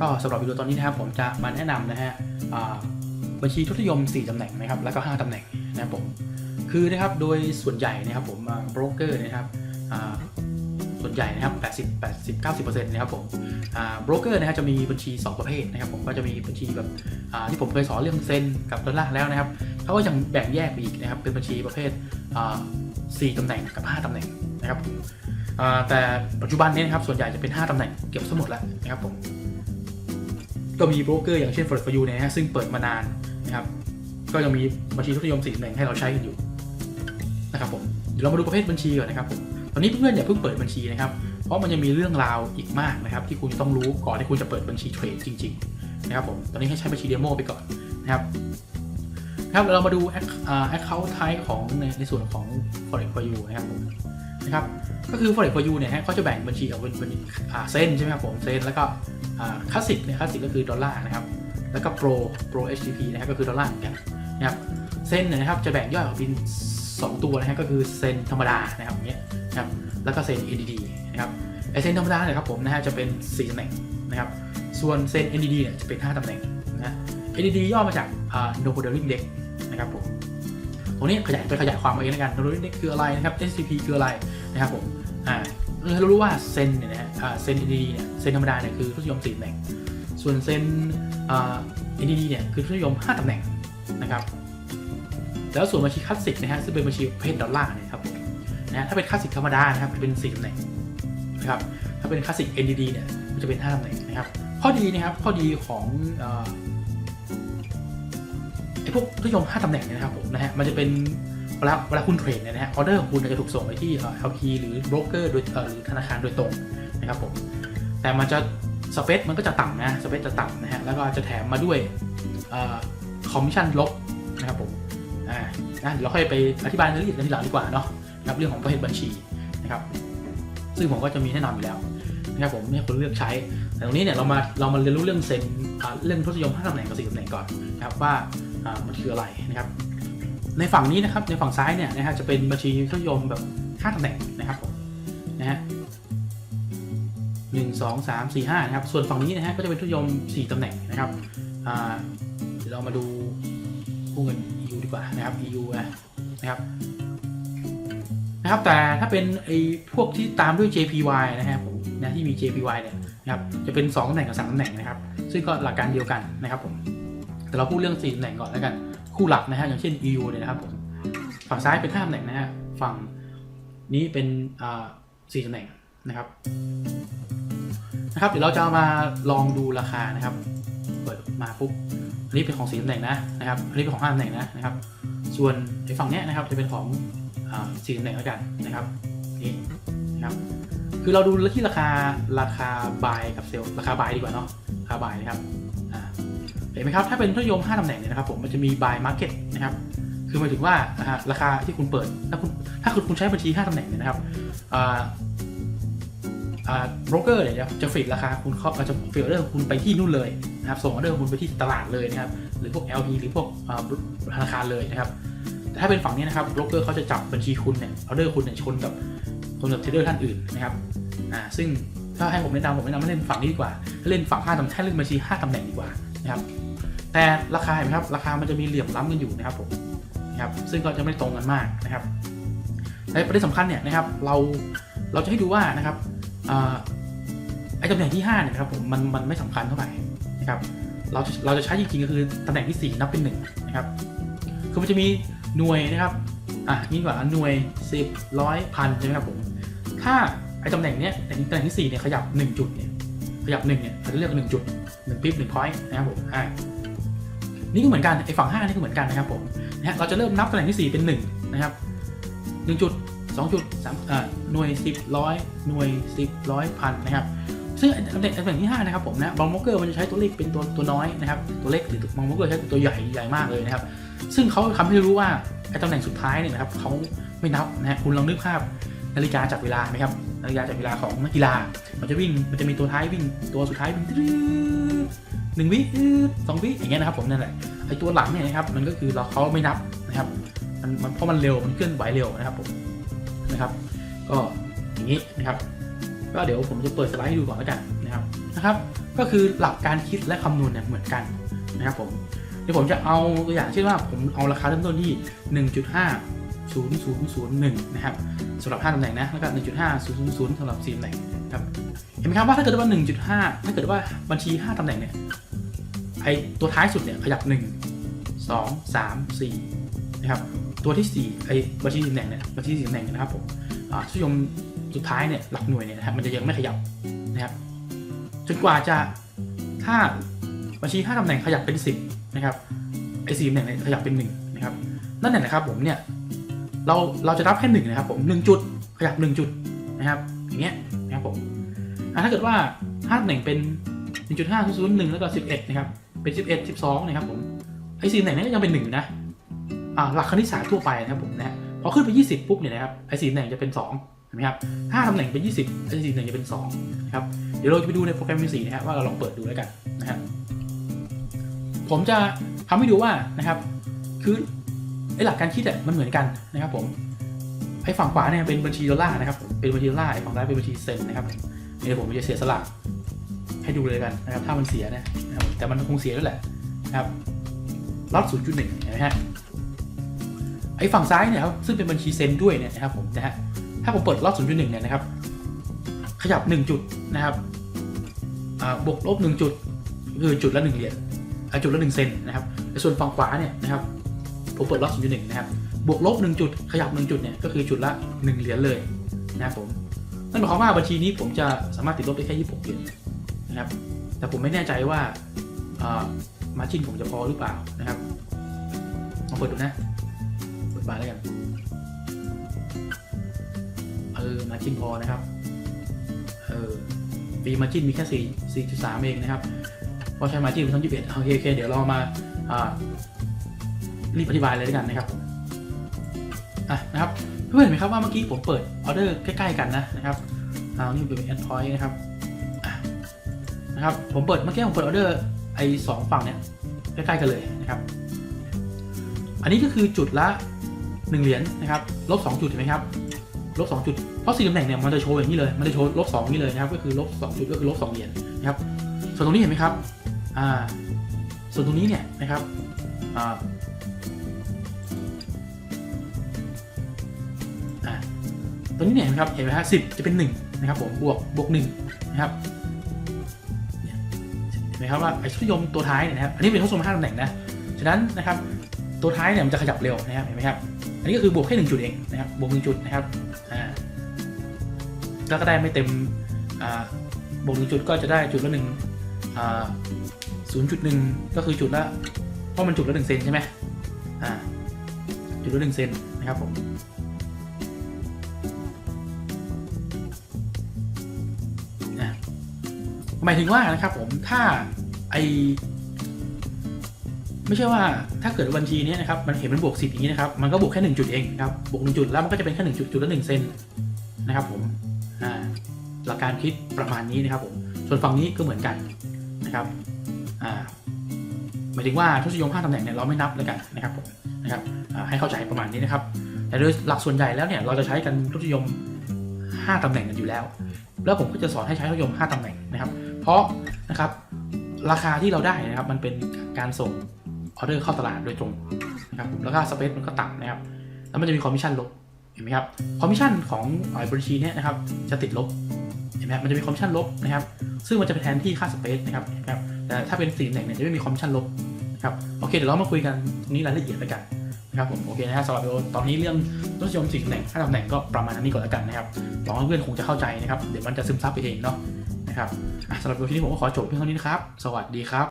ก็สำหรับวิดีโอตอนนี้นะครับผมจะมาแนะนำนะฮะบัญชีทุนนิยม 4ตำแหน่งนะครับแล้วก็ 5ตำแหน่งนะครับผมคือนะครับโดยส่วนใหญ่นะครับผมโบรกเกอร์นะครับส่วนใหญ่นะครับ 80 80 90%นะครับผมโบรกเกอร์นะครับจะมีบัญชี 2 ประเภทนะครับผมก็จะมีบัญชีแบบที่ผมเคยสอนเรื่องเซ็นกับดอลลาร์แล้วนะครับเขาก็ยังแบ่งแยกไปอีกนะครับเป็นบัญชีประเภทอ่า4ตำแหน่งกับ 5ตำแหน่งนะครับแต่ปัจจุบันนี้นะครับส่วนใหญ่จะเป็น 5ตำแหน่งเก็บสมุดแล้วนะครับผม ก็มีโบรกเกอร์อย่างเช่น Forex for You นะฮะซึ่งเปิดมานานนะครับ ก็ยังมีบัญชีทุนนิยมสี่ตำแหน่งให้เราใช้กันอยู่นะครับผมเดี๋ยวเรามาดูประเภทบัญชีก่อนนะครับผมตอนนี้เพื่อนๆอย่าเพิ่งเปิดบัญชีนะครับ เพราะมันยังมีเรื่องราวอีกมากนะครับ ที่คุณจะต้องรู้ก่อนที่คุณจะเปิดบัญชีเทรดจริง ๆ นะครับผมตอนนี้ให้ใช้บัญชีเดโมไปก่อนนะครับครับเรามาดู account type ของในในส่วนของ Forex for You นะครับผม นะครับ ก็คือ Forex for You เนี่ยฮะเขาจะแบ่งบัญชีออกเป็นเป็นอ่าเส้นใช่ไหมครับผมเส้นแล้วก็คลาสสิกเนี่ยคลาสสิกก็คือดอลลาร์นะครับ แล้วก็โปรโปร HTP นะครับก็คือดอลลาร์เหมือนกันนะครับเส้นเนี่ยนะครับจะแบ่งย่อยออกเป็น2 ตัวนะฮะก็คือเส้นธรรมดานะครับอย่างเงี้ยนะครับแล้วก็เส้น NDD นะครับไอเส้นธรรมดาเนี่ยครับผมนะฮะจะเป็น4ตำแหน่งนะครับส่วนเส้น NDD เนี่ยจะเป็น 5ตำแหน่งนะ NDD ย่อมาจากอ่า No Modeling Deck นะครับผมตรงนี้ขยายไปขยายความเอาเองแล้วกัน No Modeling Deck คืออะไรนะครับ HTP คืออะไร นะครับผมอ่าเรารู้ว่าเส้นเนี่ยนะฮะอ่าเส้น NDD เนี่ยเส้นธรรมดาเนี่ยคือทุนนิยม4ตำแหน่ง ส่วนเส้นอ่า NDD เนี่ยคือทุนนิยม5ตำแหน่งนะครับแล้วส่วนบัญชีคลาสสิกนะฮะซึ่งเป็นบัญชีเภทดอลลาร์เนี่ยครับนะถ้าเป็นคลาสสิกธรรมดานะครับจะเป็น4ตำแหน่งนะครับถ้าเป็นคลาสสิก NDD เนี่ยมันจะเป็น5ตำแหน่งนะครับข้อดีนะครับข้อดีของไอ้พวกทุนนิยม5ตำแหน่งเนี่ยนะครับผมนะฮะมันจะเป็น เวลาเวลาคุณเทรดเนี่ยนะฮะออเดอร์ของคุณจะถูกส่งไปที่เอ่อ LP หรือโบรกเกอร์โดยเอ่อหรือธนาคารโดยตรงนะครับผมแต่มันจะสเปซมันก็จะต่ำนะสเปซจะต่ำนะฮะแล้วก็จะแถมมาด้วยคอมมิชชั่นลบนะครับผมอ่านะเดี๋ยวเราค่อยไปอธิบายรายละเอียดกันทีหลังดีกว่าเนาะนะครับเรื่องของประเภทบัญชีนะครับ ซึ่งผมก็จะมีแน่นอนอยู่แล้วนะครับผมให้คุณเลือกใช้ แต่ตรงนี้เนี่ยเรามาเรามาเรียนรู้เรื่องเซนเรื่องทศนิยมห้าตำแหน่งกับสี่ตำแหน่งก่อนนะครับว่าอ่ามันคืออะไรนะครับ ในฝั่งนี้นะครับในฝั่งซ้ายเนี่ยนะฮะจะเป็นบัญชีทศนิยมแบบห้าตำแหน่งนะครับผมนะฮะหนึ่งสองสามสี่ห้านะครับ ส่วนฝั่งนี้นะฮะก็จะเป็นทศนิยมสี่ตำแหน่งนะครับอ่าเดี๋ยวเรามาดูผู้เงิน EU ดีกว่านะครับ EU นะครับนะครับ แต่ถ้าเป็นไอ้พวกที่ตามด้วย JPY นะฮะผมนะที่มี JPY เนี่ยนะครับจะเป็น2ตำแหน่งกับ3ตำแหน่งนะครับ ซึ่งก็หลักการเดียวกันนะครับผมแต่เราพูดเรื่อง4ตำแหน่งก่อนแล้วกัน คู่หลักนะฮะอย่างเช่น EU เนี่ยนะครับผมฝั่งซ้ายเป็น5ตำแหน่งนะฮะฝั่งนี้เป็นอ่ตำแหน่งนะครับนะครับ เดี๋ยวเราจะมาลองดูราคานะครับ เปิดมาปุ๊บอันนี้เป็นของสี่ตำแหน่งนะนะครับอันนี้เป็นของห้าตำแหน่งนะนะครับ ส่วนไอ้ฝั่งเนี้ยนะครับจะเป็นของสี่ตำแหน่งแล้วกันนะครับนี่นะครับคือเราดูที่ราคาราคาบายกับเซลล์ราคาบายดีกว่าเนาะราคาบายนะครับ ห็นไหมครับ ถ้าเป็นทุนนิยม 5ตำแหน่งเนี่ยนะครับผมมันจะมี buy market นะครับ คือหมายถึงว่าราคาที่คุณเปิด ถ้าคุณถ้าคุณคุณใช้บัญชี 5ตำแหน่งเนี่ยนะครับโบรกเกอร์เนี่ยจะฟีดราคาคุณเข้าจะฟีดออเดอร์คุณไปที่นู่นเลยนะครับส่งออเดอร์คุณไปที่ตลาดเลยนะครับหรือพวก LP หรือพวกอ่าธนาคารเลยนะครับแต่ถ้าเป็นฝั่งนี้นะครับโบรกเกอร์เขาจะจับบัญชีคุณเนี่ยออเดอร์คุณเนี่ยชนกับชนกับเทรดเดอร์ท่านอื่นนะครับอ่าซึ่งถ้าให้ผมแนะนำผมแนะนำให้เล่นฝั่งนี้ดีกว่าเล่นฝั่ง5ตำแหน่งเล่นบัญชี 5ตำแหน่งดีกว่านะครับ แต่ราคาเห็นไหมครับ ราคามันจะมีเหลี่ยมล้ำกันอยู่นะครับผมนะครับ ซึ่งก็จะไม่ตรงกันมากนะครับแต่ประเด็นสำคัญเนี่ยนะครับ เราเราจะให้ดูว่านะครับอ่าไอ้ตำแหน่งที่5เนี่ยนะครับผมมันมันไม่สำคัญเท่าไหร่นะครับเราเราจะใช้จริงๆก็คือตำแหน่งที่ 4 นับเป็น1นะครับคือมันจะมีหน่วยนะครับอะนี่กว่าหน่วย 10ร้อยพันใช่ไหมครับผมถ้าไอ้ตำแหน่งเนี้ยตำแหน่งที่4เนี่ยขยับ 1 จุดเนี่ยขยับ1เนี่ยเราจะเลือก 1 จุด1ปิ๊บ1 point นะครับผมอ่า นี่ก็เหมือนกันไอ้ฝั่ง5นี่ก็เหมือนกันนะครับผมนะฮะเราจะเริ่มนับตำแหน่งที่ 4 เป็น 1 นะครับ1จุด2จุด3อ่าหน่วย 10ร้อยหน่วย 10ร้อยพันนะครับซึ่งตำแหน่งตำแหน่งที่5นะครับผมนะบอลมอกเกอร์มันจะใช้ตัวเลขเป็นตัวตัวน้อยนะครับตัวเล็กหรือบอลมอกเกอร์ใช้ตัวใหญ่ใหญ่มากเลยนะครับซึ่งเขาทำให้รู้ว่าไอ้ตำแหน่งสุดท้ายเนี่ยนะครับเขาไม่นับนะฮะคุณลองนึกภาพนาฬิกาจับเวลาไหมครับนาฬิกาจับเวลาของนักกีฬา มันจะวิ่งมันจะมีตัวท้ายวิ่งตัวสุดท้ายวิ่ง หนึ่งวิสองวิอย่างเงี้ยนะครับผมนั่นแหละไอตัวหลังเนี่ยนะครับมันก็คือเราเขาไม่นับนะครับมันมันเพราะมันเร็วมันเคลื่อนไหวเร็วนะครับผมนะครับ ก็อย่างนี้นะครับ ก็เดี๋ยวผมจะเปิดสไลด์ให้ดูก่อนแล้วกันนะครับนะครับ ก็คือหลักการคิดและคำนวณเนี่ยเหมือนกันนะครับผมเดี๋ยวผมจะเอาตัวอย่างเช่นว่าผมเอาราคาเริ่มต้นที่ 1 5 0 0 0 1นะครับสำหรับ5ตำแหน่งนะแล้วก็1.5000สำหรับ4ตำแหน่งครับเห็นไหมครับว่าถ้าเกิดว่า 1.5 ถ้าเกิดว่าบัญชี 5ตำแหน่งเนี่ย ไอตัวท้ายสุดเนี่ยขยับ 1 2 3 4นะครับตัวที่4ไอบัญชีตำแหน่งเนี่ยบัญชี4ตำแหน่งนะครับผมช่วยมสุดท้ายเนี่ยหลักหน่วยเนี่ยนะครับมันจะยังไม่ขยับนะครับจนกว่าจะถ้าบัญชี5ตำแหน่งขยับเป็น 10นะครับไอ4ตำแหน่งเนี่ยขยับเป็น1นะครับนั่นแหละนะครับผมเนี่ยเราเราจะรับแค่หนึ่งนะครับผมหนึ่งจุดขยับหนึ่งจุดนะครับอย่างเงี้ยนะครับผมถ้าเกิดว่าห้าตำแหน่งเป็น1.5 0 1แล้วก็11นะครับ เป็น 11 12นะครับผมไอ้สี่ตำแหน่งนี้ก็ยังเป็น1นะอ่าหลักคณิตศาสตร์ทั่วไปนะครับผมนะพอขึ้นไป 20ปุ๊บเนี่ยนะครับไอ้สี่ตำแหน่งจะเป็น2เห็นไหมครับห้าตำแหน่งเป็น 20ไอ้สี่ตำแหน่งจะเป็น2นะครับเดี๋ยวเราจะไปดูในโปรแกรม V4 นะครับว่าเราลองเปิดดูแล้วกันนะฮะผมจะทำให้ดูว่านะครับคือไอหลักการคิดอะมันเหมือนกันนะครับผมไอฝั่งขวาเนี่ยเป็นบัญชีดอลลาร์นะครับเป็นบัญชีดอลลาร์ไอฝั่งซ้ายเป็นบัญชีเซนนะครับเดี๋ยวผมจะเสียสละ ให้ดูเลยกันนะครับ ถ้ามันเสียนะแต่มันคงเสียด้วยแหละนะครับล็อต0.1เห็นไหมฮะไอ้ฝั่งซ้ายเนี่ยครับซึ่งเป็นบัญชีเซนด้วยเนี่ยนะครับผมนะฮะถ้าผมเปิดล็อต0.1เนี่ยนะครับ ขยับ1จุดนะครับบวกลบ1จุดคือจุดละ1เหรียญอ่าจุดละ1เซนนะครับแต่ส่วนฝั่งขวาเนี่ยนะครับผมเปิดล็อต0.1นะครับบวกลบ1จุดขยับ1จุดเนี่ยก็คือจุดละ1เหรียญเลยนะครับผมนั่นหมายความว่าบัญชีนี้ผมจะสามารถติดลบได้แค่26เหรียญ นะครับ แต่ผมไม่แน่ใจว่ามาจินผมจะพอหรือเปล่านะครับลองเปิดดูนะเปิดบาร์แล้วกันเออมาจินพอนะครับเออปีมาจินมีแค่ 4 4.3 เองนะครับเพราะใช้มาจินเป็นทั้ง21โอเคโอเคเดี๋ยวเรามาารีบอธิบายเลยด้วยกันนะครับอะนะครับเพื่อนเห็นไหมครับว่าเมื่อกี้ผมเปิดออเดอร์ใกล้ๆกันนะนะครับเอานี่เป็นแอนพอยต์นะครับ นะครับ ผมเปิดเมื่อกี้ผมเปิดออเดอร์ไอ้สองฝั่งเนี่ยใกล้ๆกันเลยนะครับ อันนี้ก็คือจุดละ1เหรียญนะครับลบ2จุดเห็นไหมครับลบ2จุดเพราะสี่ตำแหน่งเนี่ยมันจะโชว์อย่างนี้เลยมันจะโชว์ลบ2นี่เลยนะครับก็คือลบ2จุดก็คือลบ2เหรียญนะครับส่วนตรงนี้เห็นไหมครับอ่าส่วนตรงนี้เนี่ยนะครับอ่าตัวนี้เนี่ยเห็นไหมครับเห็นไหมฮะสิบจะเป็นหนึ่งนะครับผมบวกบวกหนึ่งนะครับ นไหมครับว่าไอ้ทศนิยมตัวท้ายเนี่ยนะครับอันนี้เป็นทศนิยมห้าตำแหน่งนะฉะนั้นนะครับตัวท้ายเนี่ยมันจะขยับเร็วนะครับเห็นไหมครับอันนี้ก็คือบวกแค่หนึ่งจุดเองนะครับบวกหนึ่งจุดนะครับอ่าแล้วก็ได้ไม่เต็มอ่าบวกหนึ่งจุดก็จะได้จุดละหนึ่งอ่าศูนย์จุดหนึ่งก็คือจุดละเพราะมันจุดละหนึ่งเซนใช่ไหมอ่าจุดละหนึ่งเซนนะครับผม หมายถึงว่านะครับผมถ้าไอไม่ใช่ว่าถ้าเกิดบัญชีนี้นะครับมันเห็นมันบวกสิบอย่างนี้นะครับมันก็บวกแค่หนึ่งจุดเองนะครับบวกหนึ่งจุดแล้วมันก็จะเป็นแค่หนึ่งจุดจุดละหนึ่งเซนนะครับผมอ่าหลักการคิดประมาณนี้นะครับผมส่วนฝั่งนี้ก็เหมือนกันนะครับอ่าหมายถึงว่าทศนิยมห้าตำแหน่งเนี่ยเราไม่นับแล้วกันนะครับผมนะครับให้เข้าใจประมาณนี้นะครับ แต่โดยหลักส่วนใหญ่แล้วเนี่ยเราจะใช้กันทศนิยมห้าตำแหน่งกันอยู่แล้ว แล้วผมก็จะสอนให้ใช้ทศนิยม 5ตำแหน่งนะครับ ราะนะครับราคาที่เราได้นะครับมันเป็นการส่งออเดอร์เข้าตลาดโดยตรงนะครับผมแล้วก็สเปซมันก็ต่ำนะครับแล้วมันจะมีคอมมิชชั่นลบเห็นไหมครับคอมมิชชั่นของบัญชีเนี้ยนะครับจะติดลบเห็นไหมครับมันจะมีคอมมิชชั่นลบนะครับซึ่งมันจะไปแทนที่ค่าสเปซนะครับนะครับแต่ถ้าเป็นสีแดงเนี่ยจะไม่มีคอมมิชชั่นลบนะครับโอเคเดี๋ยวเรามาคุยกันตรงนี้รายละเอียดไปกันนะครับผมโอเคนะฮะสำหรับวิดีโอตอนนี้เรื่องรถยนต์สี่ตำแหน่งห้าตำแหน่งก็ประมาณนี้ก่อนแล้วกันนะครับหวังว่าเพื่อนคงจะเข้าใจนะครับเดี๋ยวมันจะซึมซับไปเองเนาะ นะครับสำหรับวิดีโอนี้ผมก็ขอจบเพียงเท่านี้นะครับ สวัสดีครับ